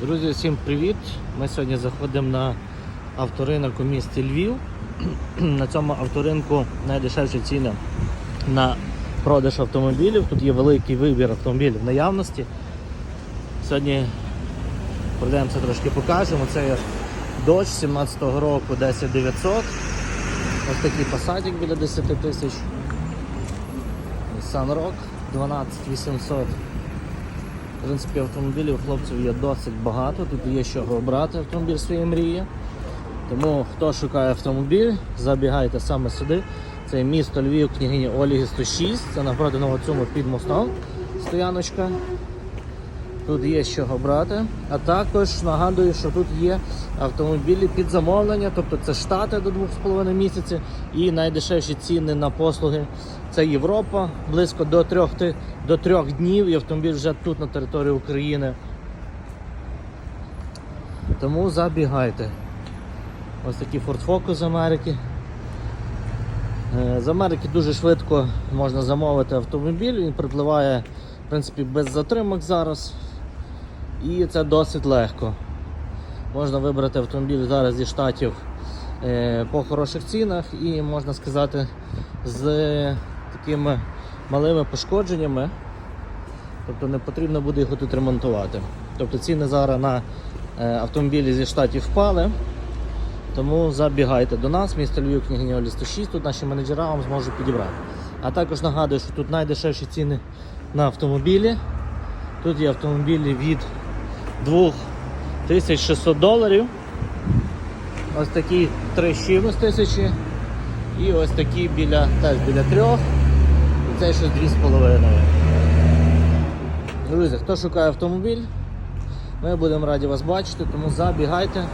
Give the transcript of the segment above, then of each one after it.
Друзі, всім привіт! Ми сьогодні заходимо на авторинок у місті Львів. На цьому авторинку найдешевші ціни на продаж автомобілів. Тут є великий вибір автомобілів в наявності. Сьогодні пройдемося трошки покажемо. Це є Dodge 17-го року 10900. Ось такий посадик біля 10 тисяч. Rock 12800. В принципі, автомобілів хлопців є досить багато, тут є що обрати автомобіль своєї мрії. Тому хто шукає автомобіль, забігайте саме сюди. Це місто Львів, княгині Ольги 106, це напроти Новоцюму під мостом стояночка. Тут є що обрати. А також нагадую, що тут є автомобілі під замовлення, тобто це штати до 2,5 місяці і найдешевші ціни на послуги. Це Європа, близько до трьох, до трьох днів і автомобіль вже тут на території України. Тому забігайте. Ось такий Ford Focus з Америки. Е, З Америки дуже швидко можна замовити автомобіль, він припливає в принципі, без затримок зараз. І це досить легко. Можна вибрати автомобіль зараз зі штатів е, по хороших цінах і можна сказати з такими малими пошкодженнями. Тобто не потрібно буде його тут ремонтувати. Тобто ціни зараз на е, автомобілі зі штатів впали. Тому забігайте до нас, місто Львів, княгиня Олі 106, тут наші менеджера вам зможуть підібрати. А також нагадую, що тут найдешевші ціни на автомобілі. Тут є автомобілі від 2600 доларів. Ось такі 3 з тисячі. І ось такі біля, теж біля 3. І цей щось 2,5. Друзі, хто шукає автомобіль, ми будемо раді вас бачити, тому забігайте,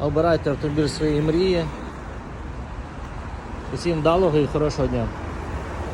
обирайте автомобіль своєї мрії. Усім вдалого і хорошого дня.